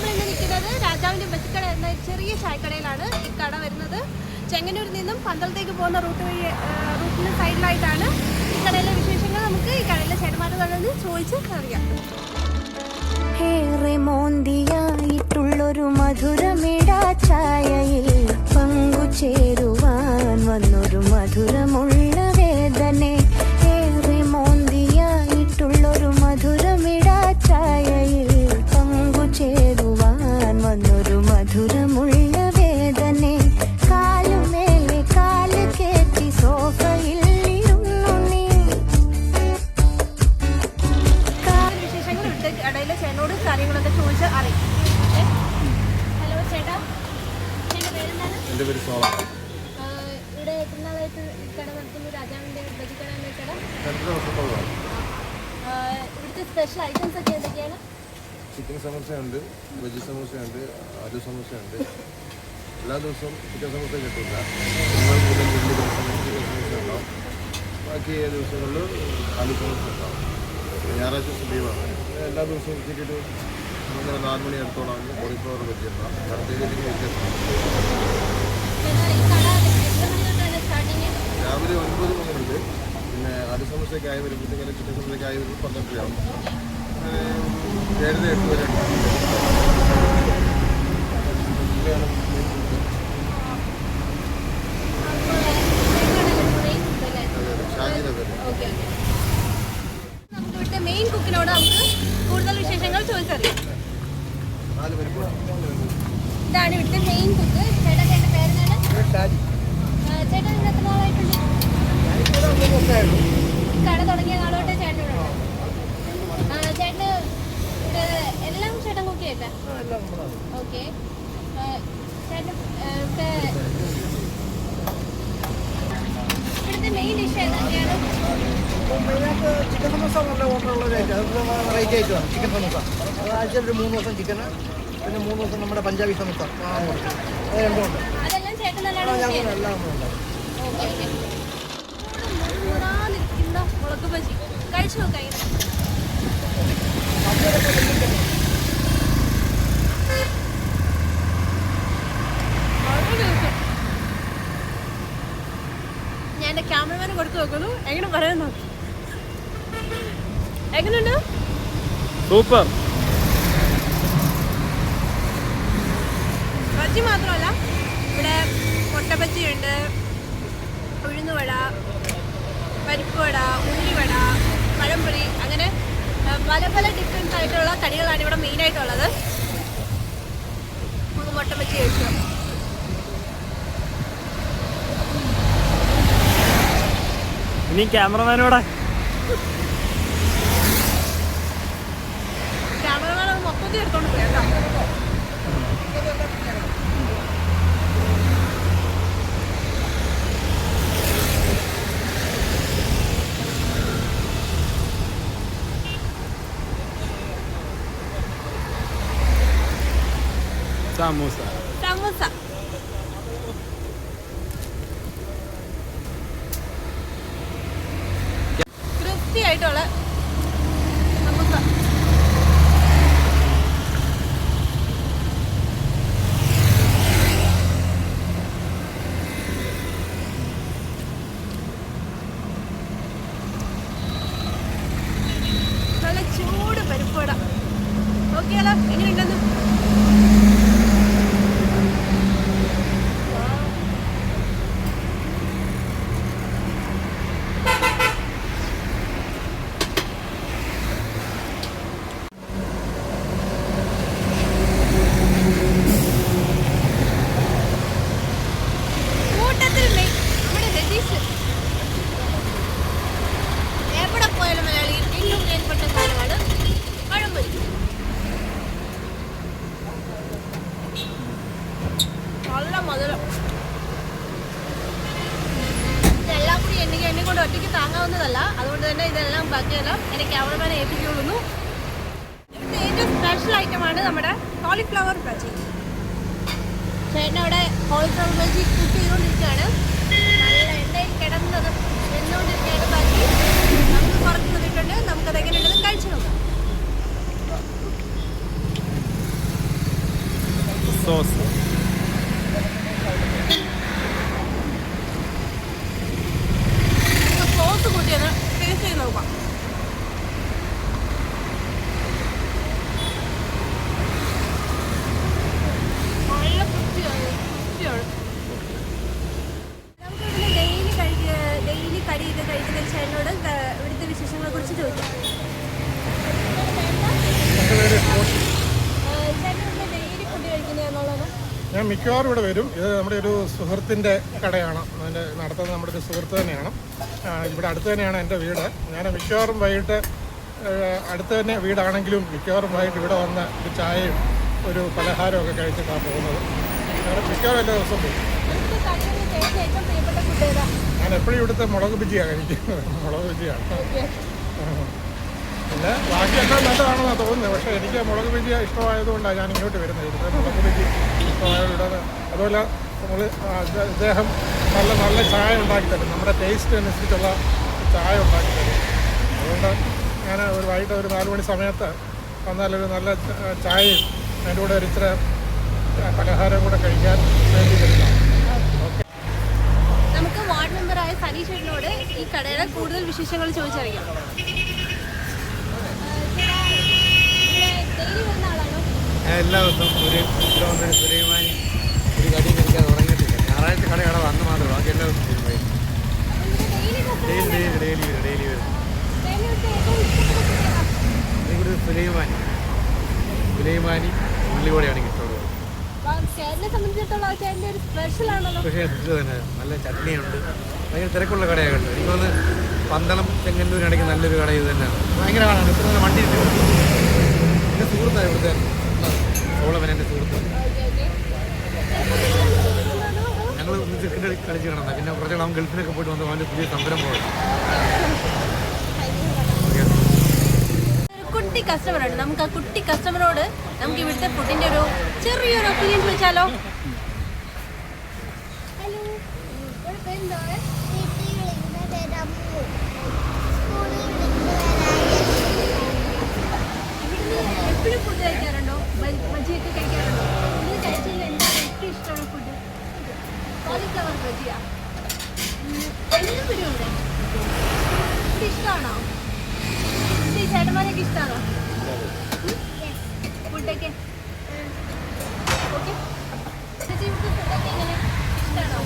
നമ്മൾ ഇന്ന് നിൽക്കുന്നത്? രാജാവിന്റെ ബസ്സിക്കട എന്ന ചെറിയ ചായക്കടയിലാണ് ഈ കട വരുന്നത്. ചെങ്ങന്നൂരിൽ നിന്നും പന്തളത്തേക്ക് പോകുന്ന റൂട്ട് വഴി റൂട്ടിന്റെ സൈഡിലായിട്ടാണ് ഈ കടയിലെ വിശേഷങ്ങൾ. നമുക്ക് ഈ കടയിലെ ചേട്ടന്മാരോട് ചോദിച്ച് അറിയാം. ഏറെ മോന്തിയായിട്ടുള്ളൊരു എന്റെ പേര് സോള. ഇവിടെ എത്ര നാളായിട്ട് ഈ കട നടത്തുന്നു രാജാവിന്റെ ബസ്സിക്കട എന്ന കട. രണ്ട് ഇവിടുത്തെ സ്പെഷ്യൽ ഐറ്റംസ് ഒക്കെ എന്തൊക്കെയാണ്? ചിക്കൻ സമോസയുണ്ട് വെജ് സമോസയുണ്ട് ആലു സമോസയുണ്ട്. എല്ലാ ദിവസവും ചിക്കൻ സമോസ കിട്ടില്ല മുതൽ ദിവസങ്ങളിൽ ചിക്കൻ സമോസ ഉണ്ടാവും. ബാക്കി ദിവസങ്ങളിൽ ആലു സമോസ ഉണ്ടാവും. ഞായറാഴ്ച ലീവാണ്. എല്ലാ ദിവസവും ഉച്ചയ്ക്കൊരു നാല് മണി അടുത്തോളം കോളിഫ്ലവർ വെജ് ഉണ്ടാവും കടത്തേക്ക് വ്യത്യാസമാണ് മണി രാവിലെ ഒൻപത് മണിയുണ്ട് പിന്നെ ആലു സമയത്തേക്ക് ആയി വരുമ്പോഴത്തേക്കും സമോസയൊക്കെ ആയി വരുമ്പോൾ പന്ത്രണ്ടരയാവും ഏഴര എട്ട് വരെ ഉണ്ടാവും ഷാജി നഗർ ഓക്കെ ഓക്കെ നമുക്ക് ഇവിടുത്തെ മെയിൻ കുക്കിനോട് നമുക്ക് കൂടുതൽ വിശേഷങ്ങൾ ചോദിച്ചറിയാം നാല് പരിപ്പ് ഇതാണ് ഇവിടുത്തെ മെയിൻ കുക്ക് ചേട്ടാ ചേട്ടന്റെ പേരെന്താണ് ആഹ് ചേട്ടൻ ഇവിടെ എത്ര നാളായിട്ടുണ്ട് കട തുടങ്ങിയ നാളോട്ട് ചേട്ടനുണ്ടോ ആ ചേട്ടന് ഇവിടെ എല്ലാം ചേട്ടൻ കുക്ക് ചെയ്യട്ടെ ഓക്കെ ആ, ഇവിടെ ഇവിടുത്തെ മെയിൻ ഡിഷ് ഏതൊക്കെയാണ്? ചിക്കൻ സമോസ നല്ല ഓർഡറുള്ള വെറൈറ്റി ഐറ്റമാണ് ചിക്കൻ സമോസ. ആഴ്ചയിൽ ഒരു മൂന്ന് ദിവസം ചിക്കന് പിന്നെ മൂന്ന് ദിവസം നമ്മുടെ പഞ്ചാബി സമോസ. അത് രണ്ടും ഉണ്ട്. കഴിച്ചു ചേട്ടൻ നല്ലോണം ആ cook ഞങ്ങൾ ചെയ്യും. എല്ലാം ഉണ്ട് ഓക്കെ ഓക്കെ മുറാ നിൽക്കുന്ന മുളക് ബജി കഴിച്ചു നോക്കാം ഇങ്ങനെ വളരെ രസം. ഞാൻ എന്റെ ക്യാമറമാന് കൊടുത്തു നോക്കുന്നു എങ്ങനെ പറയുന്നു എങ്ങനെയുണ്ട്? സൂപ്പർ. ബജി മാത്രമല്ല ഇവിടെ മുട്ടബജ്ജിയുണ്ട് ഉഴുന്നുവട പരിപ്പുവട ഉള്ളിവട പഴംപൊരി അങ്ങനെ പല പല ഡിഫറെൻസ് ആയിട്ടുള്ള കടികളാണ് ഇവിടെ മെയിനായിട്ടുള്ളത് നമുക്ക് മുട്ടബജ്ജി കഴിച്ചു ഇനി ക്യാമറമാനോടെ സമൂസ. സമൂസ ക്രിസ്പി ആയിട്ടുള്ള സമൂസ നല്ല ചൂട് പരിപ്പുവട നോക്കിയാലോ എങ്ങനെയുണ്ടെന്ന് കൂട്ടത്തിൽ മെയ്- നമ്മുടെ രതീഷ് എവിടെ പോയാലും മലയാളി ഏറ്റവും പ്രിയപ്പെട്ട സാധനമാണ് പഴംപൊരി നല്ല മധുരം. ഇതെല്ലാം കൂടി എനിക്ക് എന്നെ കൊണ്ട് ഒറ്റയ്ക്ക് താങ്ങാവുന്നതല്ല. അതുകൊണ്ട് തന്നെ ഇതെല്ലാം ബാക്കിയെല്ലാം എന്റെ ക്യാമറമാനെ ഏൽപ്പിക്കൊള്ളുന്നു ഇവിടുത്തെ ഏറ്റവും സ്പെഷ്യൽ ഐറ്റമാണ് നമ്മുടെ കോളിഫ്ലവർ ബജി ചേട്ടനവിടെ കോളിഫ്ലവർ ബജി കുക്ക് ചെയ്തുകൊണ്ടിരിക്കുകയാണ് നല്ല എണ്ണയിൽ കിടന്നത് വെന്നുകൊണ്ടിരിക്കുകയാണ് ബാക്കി നമുക്ക് പുറത്ത് നിന്നിട്ടുണ്ട് നമുക്കത് എങ്ങനെയുണ്ടെന്ന് കഴിച്ചു നോക്കാം സോസ് സോസ് കൂട്ടിയത് ടേസ്റ്റ് ചെയ്ത് നോക്കാം നല്ല തൃപ്തിയാണ് തൃപ്തിയാണ് നമുക്ക് ഇവിടുന്ന് ഡെയിലി കഴിക്കുക ഡെയിലി കടിയൊക്കെ കഴിക്കുന്ന ഒരു ചേട്ടനോട് ക- ഇവിടുത്തെ വിശേഷങ്ങളെ കുറിച്ച് ചോദിക്കാം ചേട്ടൻ ഇവിടെ ഡെയിലി ഫുഡ് കഴിക്കുന്നതാണുള്ളത് ഞാൻ മിക്കവാറും ഇവിടെ വരും. ഇത് നമ്മുടെ ഒരു സുഹൃത്തിന്റെ കടയാണ്. അതിന്റെ നടത്തുന്നത് നമ്മുടെ ഒരു സുഹൃത്ത് തന്നെയാണ്. ഇവിടെ അടുത്ത് തന്നെയാണ് എന്റെ വീട്. ഞാൻ മിക്കവാറും വൈകിട്ട് അടുത്ത് തന്നെ വീടാണെങ്കിലും മിക്കവാറും വൈകിട്ട് ഇവിടെ വന്ന് ഒരു ചായയും ഒരു പലഹാരമൊക്കെ കഴിച്ചിട്ടാണ് പോകുന്നത്. വേറെ മിക്കവാറും എല്ലാ ദിവസവും പോകും. ഞാൻ എപ്പോഴും ഇവിടുത്തെ മുളക് ബജിയാണ് കഴിക്കുന്നത്. മുളക് ബജിയാണ്. പിന്നെ ബാക്കിയെല്ലാം നല്ലതാണെന്നാണ് തോന്നുന്നത് പക്ഷേ എനിക്ക് മുളക് ബജി ഇഷ്ടമായതുകൊണ്ടാണ് ഞാൻ ഇങ്ങോട്ട് വരുന്നത്. ഇവിടുത്തെ മുളക് ബജി ഇഷ്ടമായതുകൊണ്ട് അതുപോലെ നമ്മൾ അദ്ദേഹം നല്ല നല്ല ചായ ഉണ്ടാക്കി തരും നമ്മുടെ ടേസ്റ്റ് അനുസരിച്ചുള്ള ചായ ഉണ്ടാക്കി തരും അതുകൊണ്ട് ഞാൻ ഒരു വൈകിട്ട് ഒരു നാല് മണി സമയത്ത് വന്നാലൊരു നല്ല ചായയും അതിന്റെ കൂടെ ഒരു ഇത്ര പലഹാരം കൂടെ കഴിക്കാൻ വേണ്ടി വരുന്നതാണ്. നമുക്ക് വാർഡ് മെമ്പറായ സനീഷ് ചേട്ടനോട് ഈ കടയുടെ കൂടുതൽ വിശേഷങ്ങൾ ചോദിച്ചറിയാം ഞാൻ എല്ലാ ദിവസവും ഒരു കിലോമീറ്റർ സുലൈമാനി ഒരു കടിയും കഴിക്കാതെ ഉറങ്ങിയിട്ടില്ല ഞായറാഴ്ച കട കട വന്ന് മാത്രം ബാക്കി എല്ലാ ദിവസവും ഡെയിലി ഡെയിലി ഡെയിലി വരും ഡെയിലി വരും. ഇവിടെ സുലൈമാനി. സുലൈമാനി ഉള്ളിവോടെയാണ് പക്ഷേ തന്നെ. നല്ല ചട്നിയുണ്ട്. ഭയങ്കര തിരക്കുള്ള കടയാണ് കണ്ടത് എനിക്ക് തോന്നുന്നു പന്തളം ചെങ്ങന്നൂരിനിടയ്ക്ക് നല്ലൊരു കട ഇത് തന്നെയാണ്. ഭയങ്കര കാണാണ് ഇത്ര വണ്ടി വണ്ടി കളിച്ച് കിടന്നത് പിന്നെ കുറച്ച് നാൾ ഗൾഫിനൊക്കെ ഗൾഫിലൊക്കെ പോയിട്ട് വന്നു അവന്റെ പുതിയ സംരംഭം ഒരു കുട്ടി കസ്റ്റമർ ഉണ്ട്. നമുക്ക് ആ കുട്ടി കസ്റ്റമറോട് നമുക്ക് ഇവിടുത്തെ ഫുഡിന്റെ ഒരു ചെറിയൊരു ഒപ്പീനിയൻ ചോദിച്ചാലോ? എപ്പോഴും ഫുഡ് കഴിക്കാറുണ്ടോ ഇത് കഴിച്ചതിൽ എന്താണ് ഏറ്റവും ഇഷ്ടമുള്ള ഫുഡ് കോളിഫ്ലവർ ബജിയാ എല്ലാം വരും ഇവിടെ ഇത് ഇഷ്ടമാണോ? ഈ ചേട്ടന്മാരൊക്കെ ഇഷ്ടമാണോ? ഫുഡൊക്കെ? ഓക്കെ ചേച്ചി ഇവിടുത്തെ ഫുഡൊക്കെ എങ്ങനെ? ഇഷ്ടമാണോ?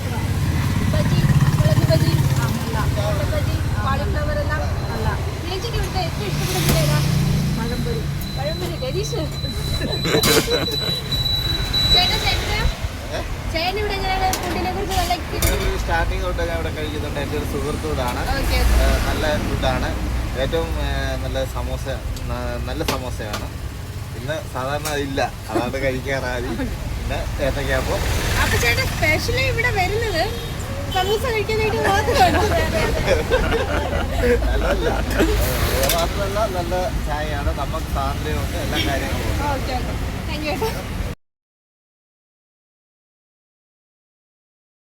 ബജി മുളക് ബജി ബജി കോളിഫ്ലവർ എല്ലാം അല്ല ചേച്ചിക്ക് ഇവിടുത്തെ ഏറ്റവും ഇഷ്ടപ്പെട്ട ഫുഡ് ഏതാ? പഴംപൊരി പഴംപൊരി രതീഷ് ചേട്ടാ ചേട്ടനാ ചേട്ടൻ ഇവിടെ എങ്ങനെയാണ് ഫുഡിനെ കുറിച്ച് നല്ല എക്സ്പീരിയൻസ് സ്റ്റാർട്ടിങ് തൊട്ട് ഞാൻ ഇവിടെ കഴിക്കുന്നുണ്ട്. എന്റെ ഒരു സുഹൃത്ത് ഇതാണ് നല്ല ഫുഡാണ് ഏറ്റവും നല്ല സമോസ നല്ല സമോസയാണ്. ഇന്ന് സാധാരണ അതില്ല അതാണ് കഴിക്കാറായി പിന്നെ ഏത്തക്കാപ്പം അപ്പൊ. ചേട്ടൻ സ്പെഷ്യലി ഇവിടെ വരുന്നത് സമൂസ കഴിക്കാനായിട്ട് മാത്രമാണ്. നല്ലതല്ല ഏഹ് മാത്രമല്ല നല്ല ചായയാണ്. നമുക്ക് സ്വാതന്ത്ര്യമുണ്ട് എല്ലാ കാര്യങ്ങളും ഉണ്ട്. Okay okay thank you